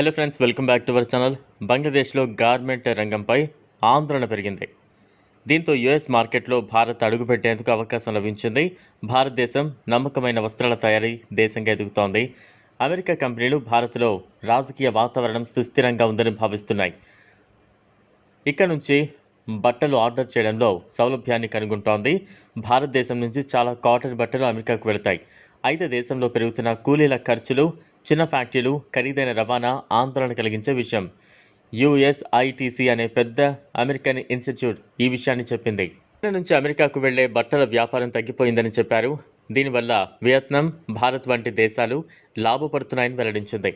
Hello friends welcome back to our channel బంగ్లాదేశ్లో garment రంగంపై ఆందోళన పెరిగింది. దీంతో యుఎస్ మార్కెట్లో భారత్ అడుగుపెట్టేందుకు అవకాశం లభించింది. భారతదేశం నమ్మకమైన వస్త్రాల తయారీ దేశంగా ఎదుగుతోంది. అమెరికా కంపెనీలు భారత్లో రాజకీయ వాతావరణం సుస్థిరంగా ఉందని భావిస్తున్నాయి. ఇక్కడ నుంచి బట్టలు ఆర్డర్ చేయడంలో సౌలభ్యాన్ని కనుగొంటోంది. భారతదేశం నుంచి చాలా కాటన్ బట్టలు అమెరికాకు వెళతాయి. అయితే దేశంలో పెరుగుతున్న కూలీల ఖర్చులు చిన్న ఫ్యాక్టరీలు ఖరీదైన రవాణా ఆందోళన కలిగించే విషయం. యుఎస్ఐటిసి అనే పెద్ద అమెరికన్ ఇన్స్టిట్యూట్ ఈ విషయాన్ని చెప్పింది. చైనా నుంచి అమెరికాకు వెళ్ళే బట్టల వ్యాపారం తగ్గిపోయిందని చెప్పారు. దీనివల్ల వియత్నాం భారత్ వంటి దేశాలు లాభపడుతున్నాయని వెల్లడించింది.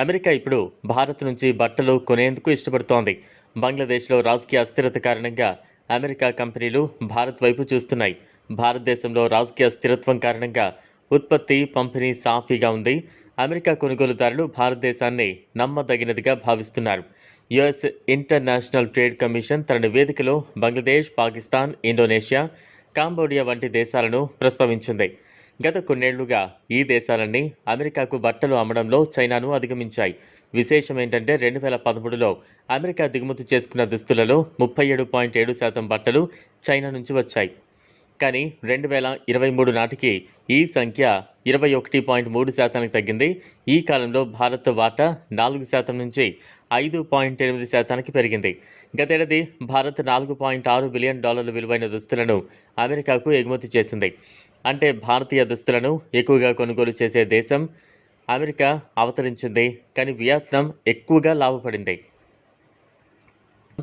అమెరికా ఇప్పుడు భారత్ నుంచి బట్టలు కొనేందుకు ఇష్టపడుతోంది. బంగ్లాదేశ్లో రాజకీయ అస్థిరత కారణంగా అమెరికా కంపెనీలు భారత్ వైపు చూస్తున్నాయి. భారతదేశంలో రాజకీయ స్థిరత్వం కారణంగా ఉత్పత్తి పంపిణీ సాఫీగా ఉంది. అమెరికా కొనుగోలుదారులు భారతదేశాన్ని నమ్మదగినదిగా భావిస్తున్నారు. యుఎస్ ఇంటర్నేషనల్ ట్రేడ్ కమిషన్ తన నివేదికలో బంగ్లాదేశ్ పాకిస్తాన్ ఇండోనేషియా కాంబోడియా వంటి దేశాలను ప్రస్తావించింది. గత కొన్నేళ్ళుగా ఈ దేశాలన్నీ అమెరికాకు బట్టలు అమ్మడంలో చైనాను అధిగమించాయి. విశేషం ఏంటంటే రెండు వేల పదమూడులో అమెరికా దిగుమతి చేసుకున్న దుస్తులలో ముప్పై ఏడు పాయింట్ ఏడు శాతం బట్టలు చైనా నుంచి వచ్చాయి. కానీ రెండు వేల ఇరవై మూడు నాటికి ఈ సంఖ్య ఇరవై ఒకటి పాయింట్ మూడు శాతానికి తగ్గింది. ఈ కాలంలో భారత్ వాటా నాలుగు శాతం నుంచి ఐదు పాయింట్ ఎనిమిది శాతానికి పెరిగింది. గతేడాది భారత్ నాలుగు పాయింట్ ఆరు బిలియన్ డాలర్ల విలువైన దుస్తులను అమెరికాకు ఎగుమతి చేసింది. అంటే భారతీయ దుస్తులను ఎక్కువగా కొనుగోలు చేసే దేశం అమెరికా అవతరించింది. కానీ వియత్నాం ఎక్కువగా లాభపడింది.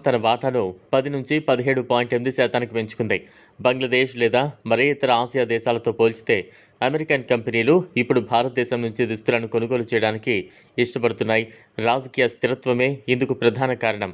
తన వాటాను పది నుంచి పదిహేడు పాయింట్ ఎనిమిది శాతానికి పెంచుకుంది. బంగ్లాదేశ్ లేదా మరే ఇతర ఆసియా దేశాలతో పోల్చితే అమెరికన్ కంపెనీలు ఇప్పుడు భారతదేశం నుంచి దుస్తులను కొనుగోలు చేయడానికి ఇష్టపడుతున్నాయి. రాజకీయ స్థిరత్వమే ఇందుకు ప్రధాన కారణం.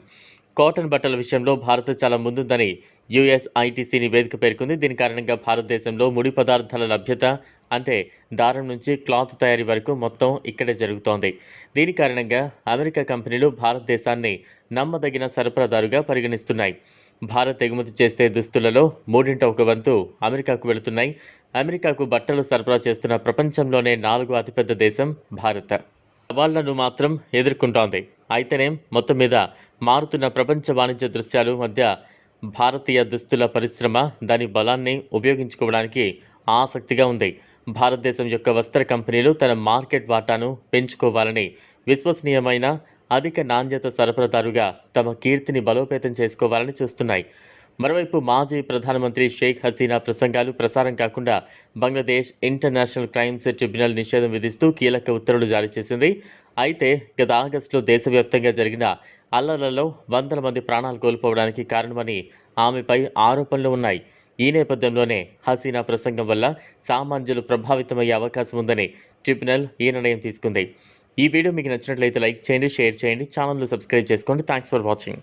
కాటన్ బట్టల విషయంలో భారత్ చాలా ముందుందని యుఎస్ ఐటీసీ నివేదిక పేర్కొంది. దీని కారణంగా భారతదేశంలో ముడి పదార్థాల లభ్యత అంటే దారం నుంచి క్లాత్ తయారీ వరకు మొత్తం ఇక్కడే జరుగుతోంది. దీని కారణంగా అమెరికా కంపెనీలు భారతదేశాన్ని నమ్మదగిన సరఫరాదారుగా పరిగణిస్తున్నాయి. భారత్ ఎగుమతి చేసే దుస్తులలో మూడింట ఒక వంతు అమెరికాకు వెళుతున్నాయి. అమెరికాకు బట్టలు సరఫరా చేస్తున్న ప్రపంచంలోనే నాలుగో అతిపెద్ద దేశం భారత్. సవాళ్ళను మాత్రం ఎదుర్కొంటోంది. అయితేనేం మొత్తం మీద మారుతున్న ప్రపంచ వాణిజ్య దృశ్యాలు మధ్య భారతీయ దుస్తుల పరిశ్రమ దాని బలాన్ని ఉపయోగించుకోవడానికి ఆసక్తిగా ఉంది. భారతదేశం యొక్క వస్త్ర కంపెనీలు తన మార్కెట్ వాటాను పెంచుకోవాలని విశ్వసనీయమైన అధిక నాణ్యత సరఫరాదారుగా తమ కీర్తిని బలోపేతం చేసుకోవాలని చూస్తున్నాయి. మరోవైపు మాజీ ప్రధానమంత్రి షేక్ హసీనా ప్రసంగాలు ప్రసారం కాకుండా బంగ్లాదేశ్ ఇంటర్నేషనల్ క్రైమ్స్ ట్రిబ్యునల్ నిషేధం విధిస్తూ కీలక ఉత్తర్వులు జారీ చేసింది. అయితే గత ఆగస్టులో దేశవ్యాప్తంగా జరిగిన అల్లర్లలో వందల మంది ప్రాణాలు కోల్పోవడానికి కారణమని ఆమెపై ఆరోపణలు ఉన్నాయి. ఈ నేపథ్యంలోనే హసీనా ప్రసంగం వల్ల సామాన్యులు ప్రభావితమయ్యే అవకాశం ఉందని ట్రిబ్యునల్ ఈ నిర్ణయం తీసుకుంది. ఈ వీడియో మీకు నచ్చినట్లయితే లైక్ చేయండి షేర్ చేయండి ఛానల్ను సబ్స్క్రైబ్ చేసుకోండి. Thanks for watching